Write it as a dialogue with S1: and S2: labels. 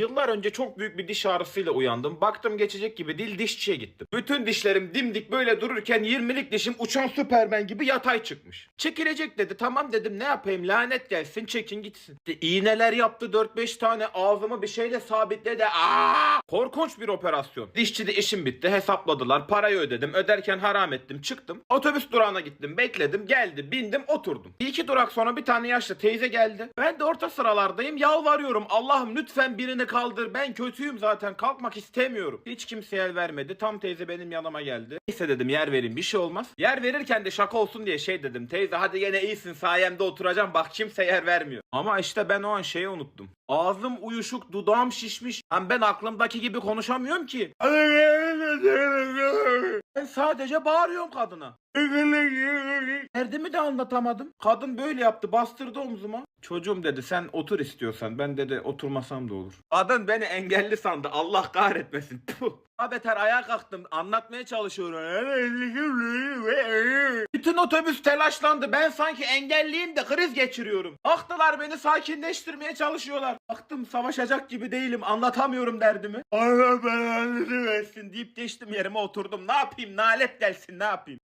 S1: Yıllar önce çok büyük bir diş ağrısıyla uyandım. Baktım geçecek gibi değil dişçiye gittim. Bütün dişlerim dimdik böyle dururken 20'lik dişim uçan süpermen gibi yatay çıkmış. Çekilecek dedi. Tamam dedim ne yapayım lanet gelsin çekin gitsin. İşte iğneler yaptı 4-5 tane ağzımı bir şeyle sabitledi. Aa! Korkunç bir operasyon. Dişçide işim bitti hesapladılar. Parayı ödedim. Öderken haram ettim. Çıktım. Otobüs durağına gittim. Bekledim. Geldi. Bindim. Oturdum. Bir iki durak sonra bir tane yaşlı teyze geldi. Ben de orta sıralardayım. Yalvarıyorum. Allah'ım lütfen birini kaldır. Ben kötüyüm zaten. Kalkmak istemiyorum. Hiç kimse el vermedi. Tam teyze benim yanıma geldi. Neyse dedim yer vereyim. Bir şey olmaz. Yer verirken de şaka olsun diye şey dedim. Teyze hadi gene iyisin. Sayemde oturacağım. Bak kimse yer vermiyor. Ama işte ben o an şeyi unuttum. Ağzım uyuşuk, dudağım şişmiş. Hem ben aklımdaki gibi konuşamıyorum ki. Ben sadece bağırıyorum kadına. Derdimi de anlatamadım. Kadın böyle yaptı bastırdı omzuma. Çocuğum dedi sen otur istiyorsan. Ben dedi oturmasam da olur. Kadın beni engelli sandı. Allah kahretmesin. Puh. Daha beter ayağa kalktım. Anlatmaya çalışıyorum. Otobüs telaşlandı. Ben sanki engelliyim de kriz geçiriyorum. Baktılar beni sakinleştirmeye çalışıyorlar. Baktım savaşacak gibi değilim. Anlatamıyorum derdimi. Allah belanı versin deyip geçtim yerime oturdum. Ne yapayım? Nalet gelsin ne yapayım?